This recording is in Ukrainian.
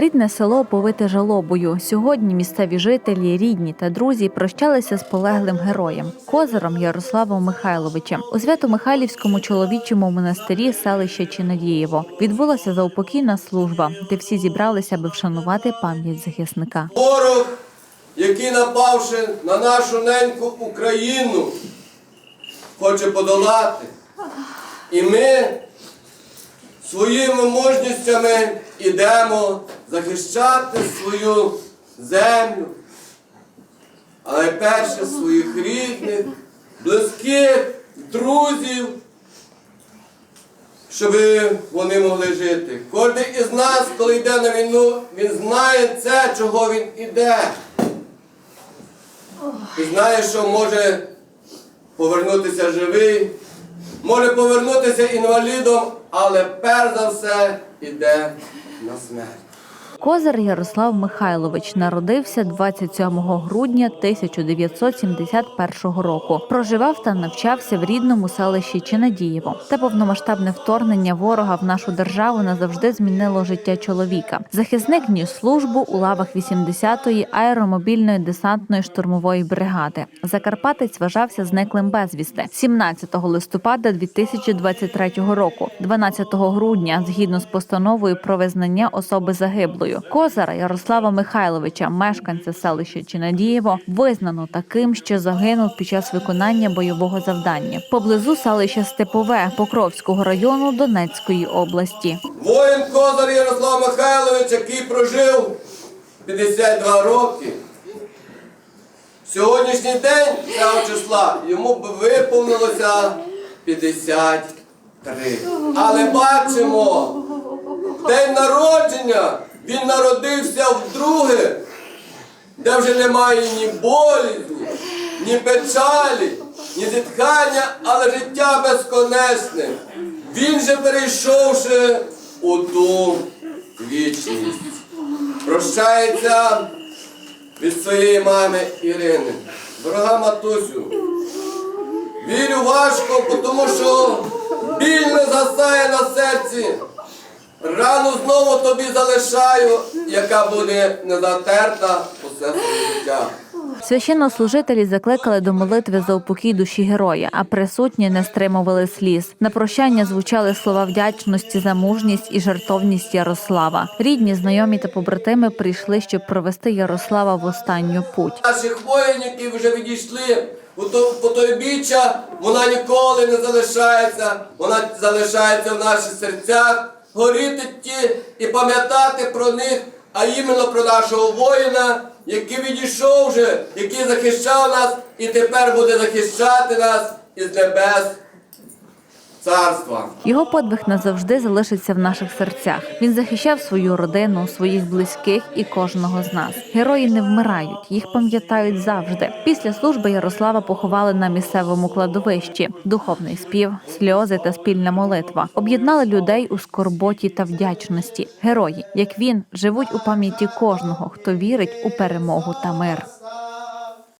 Рідне село повите жалобою. Сьогодні місцеві жителі, рідні та друзі прощалися з полеглим героєм козиром Ярославом Михайловичем. У Свято-Михайлівському чоловічому монастирі селища Чинадієво відбулася заупокійна служба, де всі зібралися, аби вшанувати пам'ять захисника. Ворог, який напавши на нашу неньку Україну, хоче подолати. І ми своїми мужністями йдемо захищати свою землю, а найперше своїх рідних, близьких, друзів, щоб вони могли жити. Кожен із нас, коли йде на війну, він знає це, чого він іде. І знає, що може повернутися живий, може повернутися інвалідом, але перш за все йде на смерть. Козир Ярослав Михайлович народився 27 грудня 1971 року. Проживав та навчався в рідному селищі Чинадієво. Та повномасштабне вторгнення ворога в нашу державу назавжди змінило життя чоловіка. Захисник ніс службу у лавах 80-ї аеромобільної десантної штурмової бригади. Закарпатець вважався зниклим безвісти 17 листопада 2023 року, 12 грудня, згідно з постановою про визнання особи загиблою. Козара Ярослава Михайловича, мешканця селища Чинадієво, визнано таким, що загинув під час виконання бойового завдання поблизу селища Степове Покровського району Донецької області. Воїн Козар Ярослав Михайлович, який прожив 52 роки. Сьогоднішній день цього числа йому б виповнилося 53. Але бачимо, день народження він народився вдруге, де вже немає ні болізні, ні печалі, ні зітхання, але життя безконечне. Він же перейшовши у ту вічність. Прощається від своєї мами Ірини. Дорога матусю, вірю важко, тому що біль не згасає на серці. Рану знову тобі залишаю, яка буде не затерта усе своє життя. Священнослужителі закликали до молитви за упокій душі героя, а присутні не стримували сліз. На прощання звучали слова вдячності за мужність і жертовність Ярослава. Рідні, знайомі та побратими прийшли, щоб провести Ярослава в останню путь. Наших воїнів, які вже відійшли по той біччя, вона ніколи не залишається, вона залишається в наших серцях, горіти ті і пам'ятати про них, а іменно про нашого воїна, який відійшов вже, який захищав нас і тепер буде захищати нас із небес царства. Його подвиг назавжди залишиться в наших серцях. Він захищав свою родину, своїх близьких і кожного з нас. Герої не вмирають, їх пам'ятають завжди. Після служби Ярослава поховали на місцевому кладовищі. Духовний спів, сльози та спільна молитва об'єднали людей у скорботі та вдячності. Герої, як він, живуть у пам'яті кожного, хто вірить у перемогу та мир.